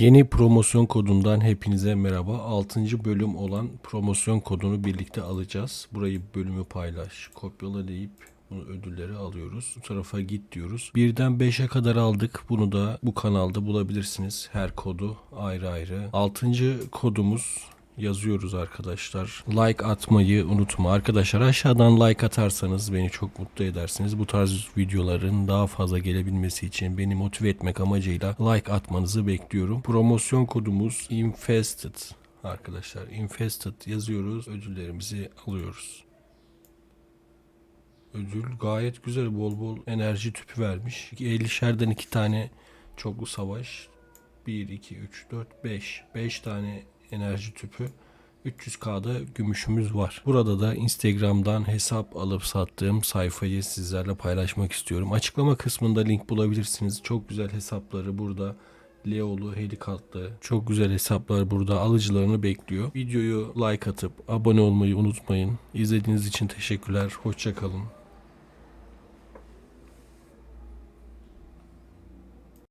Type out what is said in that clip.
Yeni promosyon kodundan hepinize merhaba. 6. bölüm olan promosyon kodunu birlikte alacağız. Burayı bölümü paylaş, kopyala deyip bunu ödülleri alıyoruz. Bu tarafa git diyoruz. Birden 5'e kadar aldık. Bunu da bu kanalda bulabilirsiniz. Her kodu ayrı ayrı. 6. kodumuz yazıyoruz arkadaşlar. Like atmayı unutma. Arkadaşlar aşağıdan like atarsanız beni çok mutlu edersiniz. Bu tarz videoların daha fazla gelebilmesi için beni motive etmek amacıyla like atmanızı bekliyorum. Promosyon kodumuz infested arkadaşlar. Infested yazıyoruz. Ödüllerimizi alıyoruz. Ödül gayet güzel. Bol bol enerji tüpü vermiş. 50'şerden 2 tane çoklu savaş. 1, 2, 3, 4, 5. 5 tane enerji tüpü. 300k'da gümüşümüz var. Burada da Instagram'dan hesap alıp sattığım sayfayı sizlerle paylaşmak istiyorum. Açıklama kısmında link bulabilirsiniz. Çok güzel hesapları burada. Leo'lu, Helikatlı. Çok güzel hesaplar burada. Alıcılarını bekliyor. Videoyu like atıp abone olmayı unutmayın. İzlediğiniz için teşekkürler. Hoşçakalın.